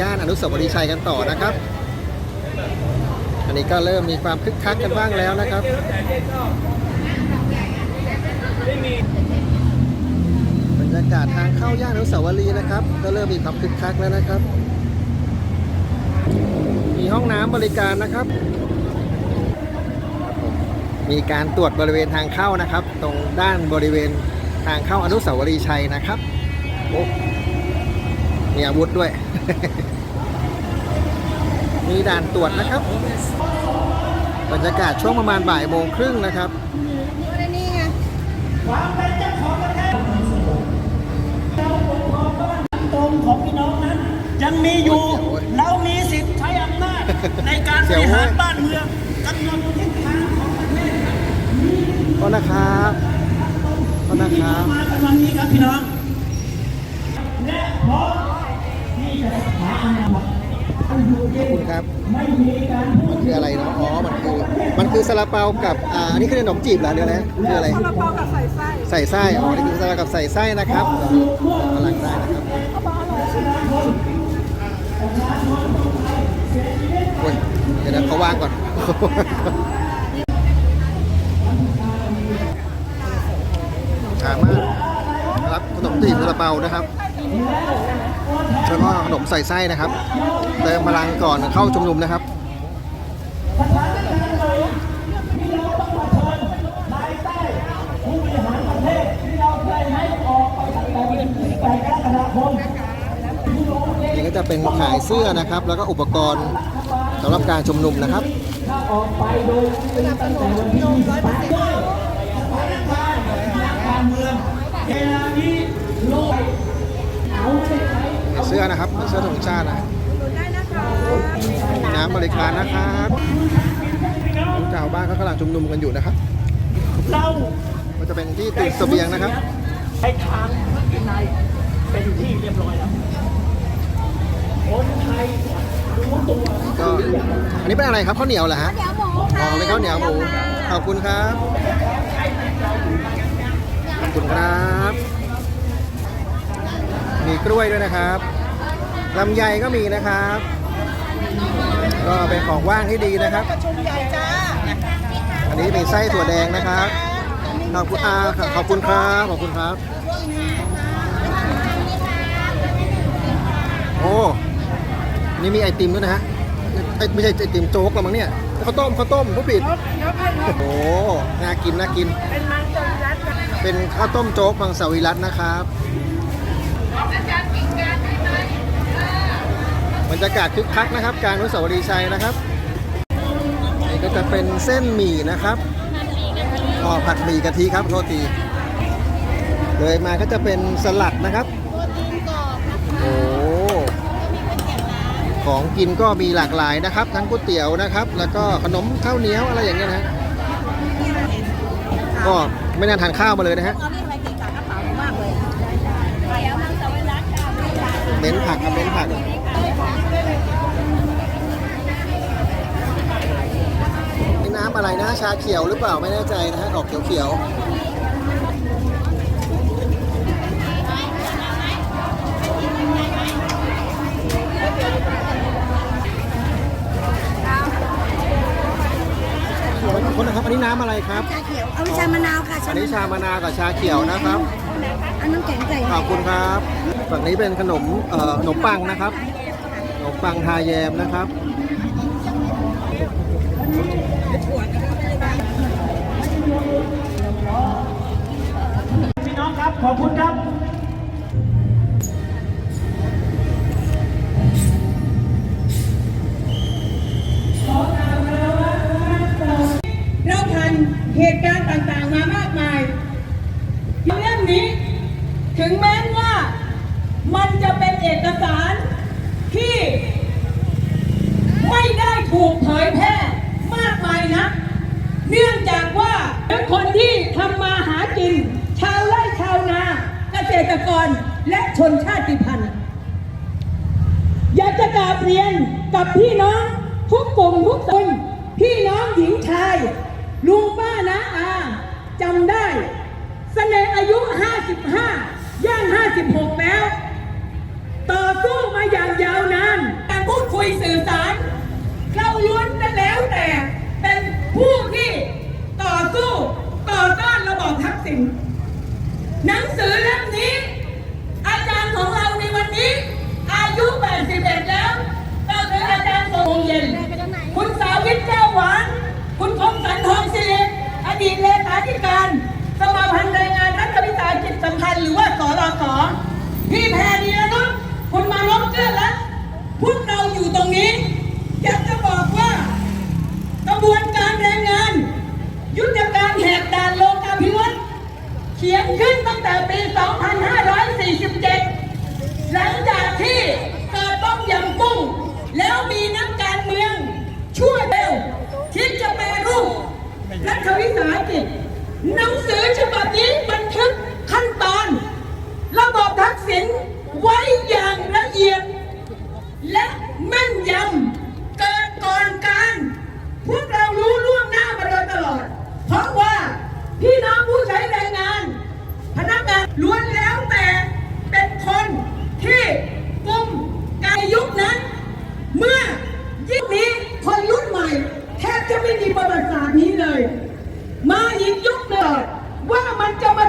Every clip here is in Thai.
ย่านอนุสาวรีย์ชัยกันต่อนะครับ อันนี้ก็เริ่มมีความคึกคักกันบ้างแล้วนะครับบรรยากาศทางเข้าย่านอนุสาวรีย์นะครับ ก็เริ่มมีความคึกคักแล้วนะครับ มีห้องน้ำบริการนะครับ มีการตรวจบริเวณทางเข้านะครับ ตรงด้านบริเวณทางเข้าอนุสาวรีย์ชัยนะครับโอ้ มีอาวุธด้วย มีด่านตรวจนะครับ บรรยากาศช่วงประมาณบ่ายโมงครึ่งนะครับนี่ไงตรงของพี่น้องนั้นยังมีอยู่เรามีสิทธิ์ใช้อำนาจในการบริหารบ้านเมืองกำหนดทิศทางของประเทศก็นะครับก็นะครับมากันวันนี้ครับพี่น้องและพร้อมที่จะหาอนา คตอันอยู่ขเย็อบนคุณครับไม่มีการพูมัดนคืออะไรเนาะอ๋อมันคือมันคือซาลาเปากับอ่าอันนี้คือขนมจีบเหรอหรืออะไรคืออะไรซาลาเปากับใส่ไส้ใส่ไส้อ๋อนี่คือซาลากับใส่ไส้นะครับกำลังได้นะครับเขาบอกอร่อยใช่ไหมโอ้ยเดี๋ยวนะเขาวางก่อนสามารถรับขนมจีบซาลาเปานะครับ แล้วก็ขนมใส่ไส้นะครับ เติมพลังก่อนเข้าชุมนุมนะครับนี่ก็จะเป็นขายเสื้อนะครับ แล้วก็อุปกรณ์สำหรับการชุมนุมนะครับเสื้อนะครับเป็นเสื้อธงชาตินะได้นะคะมีน้ำบริการนะครับชาวบ้านเขากำลังชุมนุมกันอยู่นะครับเราก็จะเป็นที่ติดเสบียงนะครับไอ้ทางข้างในเป็นที่เรียบร้อยแล้วคนไทยรู้ตัวก็อันนี้เป็นอะไรครับข้าวเหนียวเหรอฮะเดี๋ยวหมูอ๋อเป็นข้าวเหนียวหมูขอบคุณครับขอบคุณครับ มีกล้วยด้วยนะครับ ลำไยก็มีนะครับ ก็เป็นของว่างที่ดีนะครับ ประชุมใหญ่จ้าอันนี้มีไส้ถั่วแดงนะครับ ขอบคุณอาขอบคุณครับ ขอบคุณครับ โอ้ นี่มีไอติมด้วยนะฮะเอ้ยไม่ใช่ไอติมโจ๊กหรอมั้งเนี่ยข้าวต้มข้าวต้มผู้ผิด โอ้น่ากินน่ากิน เป็นมังสวิรัตเป็นข้าวต้มโจ๊กมังสวิรัตนะครับ บรรยากาศคึกคักนะครับ การอนุสาวรีย์ชัยนะครับนี่ก็จะเป็นเส้นหมี่นะครับอ๋อผัดหมี่กะทิครับโทษทีเลยมาก็จะเป็นสลัดนะครับโอ้ของกินก็มีหลากหลายนะครับ ทั้งก๋วยเตี๋ยวนะครับ แล้วก็ขนมข้าวเหนียวอะไรอย่างเงี้ยนะฮะก็ไม่น่าทานข้าวมาเลยนะฮะตอนนี้ทำไมนกับกระเป๋ามากเลยเดี๋ยวมังสวิรัตจ้าเน้นผักครับเน้นผัก นี่น้ำอะไรนะชาเขียวหรือเปล่าไม่แน่ใจนะฮะออกเขียวๆขอบคุณนะครับอันนี้น้ำอะไรครับ ชาเขียว เอาชามะนาวค่ะอันนี้ชามะนาวกับชาเขียวนะครับ อันน้ำแข็งใส่ขอบคุณครับ ฝั่งนี้เป็นขนมเอ่อขนมปังนะครับขนม ปังทาแยมนะครับพี่น้องครับขอบคุณครับเราผ่านเหตุการณ์ต่างๆมามากมาย คนที่ทำมาหากิน ชาวไร่ชาวนาเกษตรกรและชนชาติพันธุ์ อยากจะกราบเรียนกับพี่น้องทุกกลุ่มทุกคนพี่น้องหญิงชาย ลุงป้านะอาจำได้เสน่ห์อายุ 55 ย่าง 56 แล้ว ต่อสู้มาอย่างยาวนานการพูดคุยสื่อสาร เราล้วนแล้วแต่เป็นผู้ิน หนังสือเล่มนี้ อาจารย์ของเราในวันนี้ อายุ 81 แล้วก็คืออาจารย์โงเย็น คุณสาวิทย์แก้วหวาน คุณคมสันทองศิริอดีตเลขาธิการ สมาพันธ์แรงงานรัฐวิสาหกิจสำคัญหรือว่าสรสพี่แพรเดี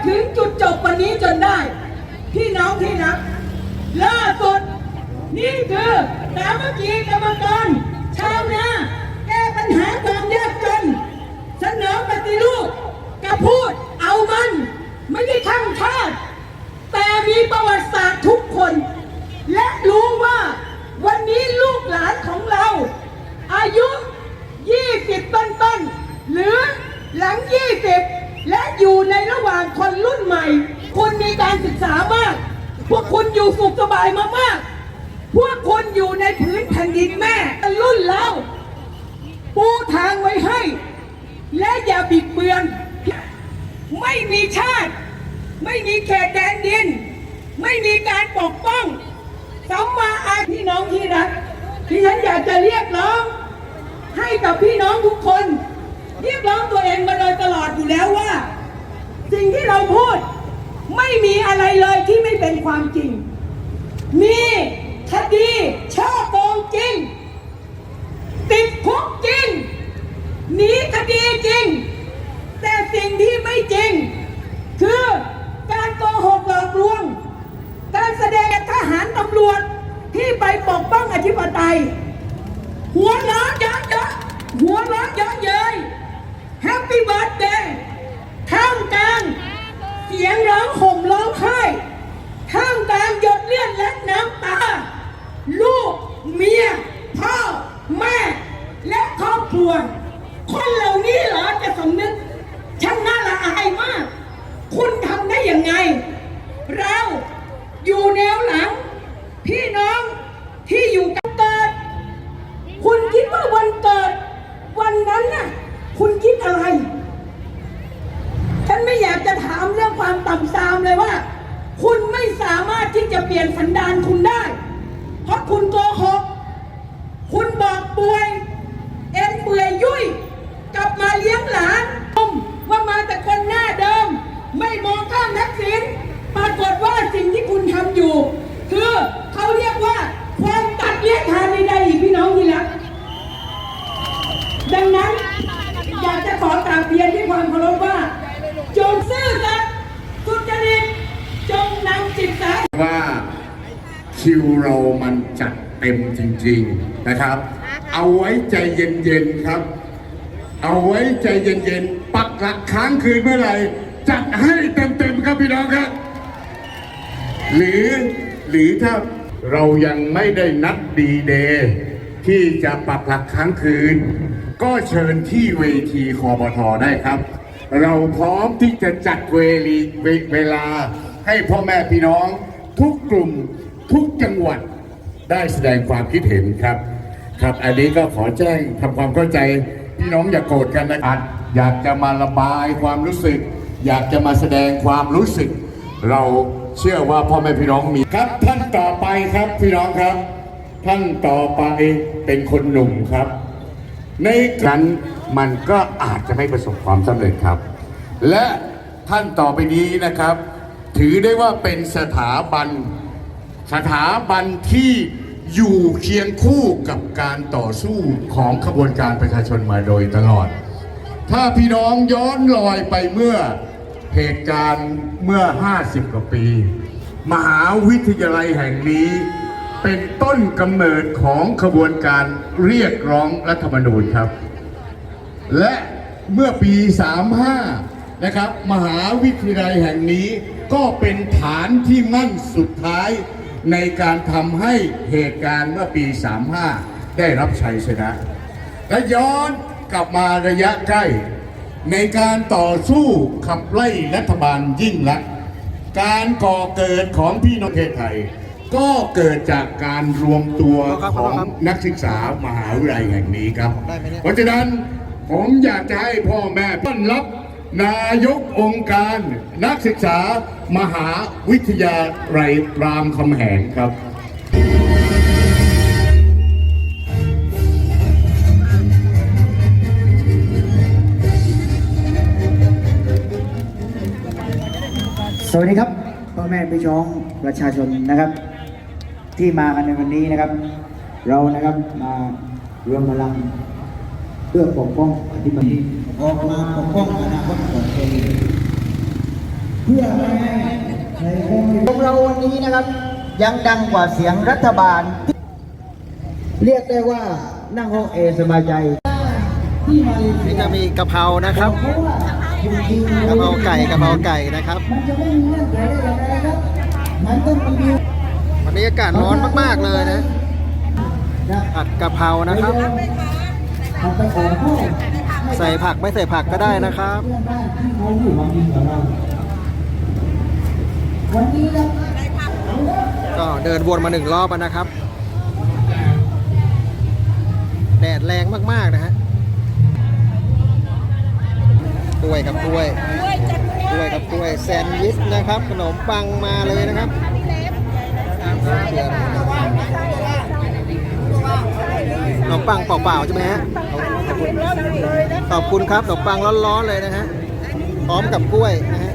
ถึงจุดจบวันนี้จนได้ พี่น้องที่รักล่าสุดนี่คือสามัคคีกรรมกรชาวนาแก้ปัญหาความยากจนเสนอปฏิรูปกระพูดเอามัน ไม่ได้ข้งชาติ แต่มีประวัติศาสตร์ทุกคน และรู้ว่าวันนี้ลูกหลานของเรา อายุ 20 ต้นต้นๆหรือหลัง 20 และ อยู่ในระหว่างคนรุ่นใหม่ คุณมีการศึกษามาก พวกคุณอยู่สุขสบายมามาก พวกคุณอยู่ในพื้นแผ่นดินแม่รุ่นเราปูทางไว้ให้ และอย่าบิดเบือน ไม่มีชาติ ไม่มีเขตแดนดิน ไม่มีการปกป้องสัมมาอาพี่น้องที่รักที่ฉันอยากจะเรียกร้อง ให้กับพี่น้องทุกคน เรียกร้องตัวเองมาโดยตลอดอยู่แล้วว่า สิ่งที่เราพูดไม่มีอะไรเลยที่ไม่เป็นความจริง มีคดีช่อโกงจริง ติดคุกจริง หนีคดีจริง แต่สิ่งที่ไม่จริง คือการโกหกหลอกลวง การแสดงทหารตำรวจที่ไปปกป้องอธิปไตย หัวล้อเยอะเยอะหัวล้อเยอะเย้ยแฮปปี้เบิร์ดเดย์ ท่ามกลางเสียงร้องห่มร้องไห้ท่ามกลางหยดเลือดและน้ำตา ลูกเมียพ่อแม่ และครอบครัว คนเหล่านี้เหรอจะสำนึกช่างน่าละอายมาก คุณทำได้ยังไง เราอยู่แนวหลัง พี่น้องที่อยู่กันเกิด คุณคิดว่าวันเกิด วันนั้นน่ะ คุณคิดอะไร ฉันไม่อยากจะถามเรื่องความต่ำซามเลยว่า คุณไม่สามารถที่จะเปลี่ยนสันดานคุณได้ เพราะคุณโกหก คุณบอกป่วย เอ็นเปื่อยยุ่ย กลับมาเลี้ยงหลานว่ามาแต่คนหน้าเดิม ไม่มองข้ามทักษิณปรากฏว่าสิ่งที่คุณทำอยู่ คือเขาเรียกว่า ความตัดเลี้ยงทานในใดอีกพี่น้องที่รัก ดังนั้น อยากจะขอกราบเรียนด้วยความเคารพว่า จงซื่อสัตย์สุจริตจงนำจิตใจ ว่าคิว เรามันจัดเต็มจริง ๆนะครับ เอาไว้ใจเย็นๆครับ เอาไว้ใจเย็นๆ ปักหลักค้างคืนเมื่อไหร่ จัดให้เต็มๆครับพี่น้องครับ หรือหรือถ้าเรายังไม่ได้นัดดีเดย์ที่จะปักหลักค้างคืน ก็เชิญที่เวทีคอปทได้ครับ เราพร้อมที่จะจัดเวลีเวเวลาให้พ่อแม่พี่น้องทุกกลุ่ม ทุกจังหวัดได้แสดงความคิดเห็นครับ ครับ อันนี้ก็ขอแจ้งทำความเข้าใจ พี่น้องอย่าโกรธกันนะครับอยากจะมาระบายความรู้สึก อยากจะมาแสดงความรู้สึก เราเชื่อว่าพ่อแม่พี่น้องมีครับ ท่านต่อไปครับพี่น้องครับ ท่านต่อไปเป็นคนหนุ่มครับ ในนั้นมันก็อาจจะไม่ประสบความสำเร็จครับ และท่านต่อไปนี้นะครับ ถือได้ว่าเป็นสถาบัน สถาบันที่อยู่เคียงคู่กับการต่อสู้ของขบวนการประชาชนมาโดยตลอด ถ้าพี่น้องย้อนรอยไปเมื่อเหตุการณ์เมื่อ 50 กว่าปี มหาวิทยาลัยแห่งนี้เป็นต้นกำเนิดของขบวนการเรียกร้องรัฐธรรมนูญครับ และเมื่อปี 35 นะครับ มหาวิทยาลัยแห่งนี้ก็เป็นฐานที่มั่นสุดท้าย ในการทำให้เหตุการณ์เมื่อปี 35 ได้รับชัยชนะ และย้อนกลับมาระยะใกล้ ในการต่อสู้ขับไล่รัฐบาลยิ่งลักษณ์การก่อเกิดของพี่น้องประเทศไทย ก็เกิดจากการรวมตัวของนักศึกษามหาวิทยาลัยแห่งนี้ครับ เพราะฉะนั้นผมอยากจะให้พ่อแม่ต้อนรับ นายกองค์การนักศึกษามหาวิทยาลัยรามคำแหงครับสวัสดีครับพ่อแม่พี่น้องประชาชนนะครับ ที่มากันในวันนี้นะครับ เรานะครับมารวมพลัง เพื่อปกป้องอธิปไตยออกมาปกป้องอนาคตของตัวเองเพื่อไม่ให้ในของเราวันนี้นะครับ ยังดังกว่าเสียงรัฐบาล เรียกได้ว่านั่งห้องเอสบายใจที่มาเลเซีนี่ยจะมีกะเพรานะครับเพราะว่าจริงๆกะเพราไก่กะเพราไก่นะครับมันจะไม่มีเงื่อนไขได้อย่างไรครับมันต้องมีดิววันนี้อากาศร้อนมาก ๆ เลยนะนะผัดกะเพรานะครับ เอาไปออกให้ใส่ผักไม่ใส่ผักก็ได้นะครับ เพื่อนบ้านที่เขาอยู่มากินกับเราวันนี้ครับก็เดินวนมาหนึ่งรอบแล้วนะครับ แดดแรงมากๆนะฮะกล้วยกับกล้วยกล้วยกับกล้วยแซนด์วิชนะครับ ขนมปังมาเลยนะครับขน มปังเปล่าๆใช่ไหมฮะขอบคุณครับขนมปังร้อนๆเลยนะฮะพร้อมกับกล้วยนะฮะ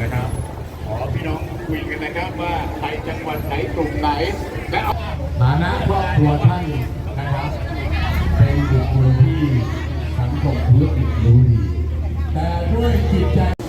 นะครับ ขอพี่น้องคุยกันนะครับว่าไปจังหวัดไหนกลุ่มไหน และเอาฐานะครอบครัวท่านนะครับ เป็นบุคคลที่สังคมธุรกิจรู้ดี แต่ด้วย จิตใจ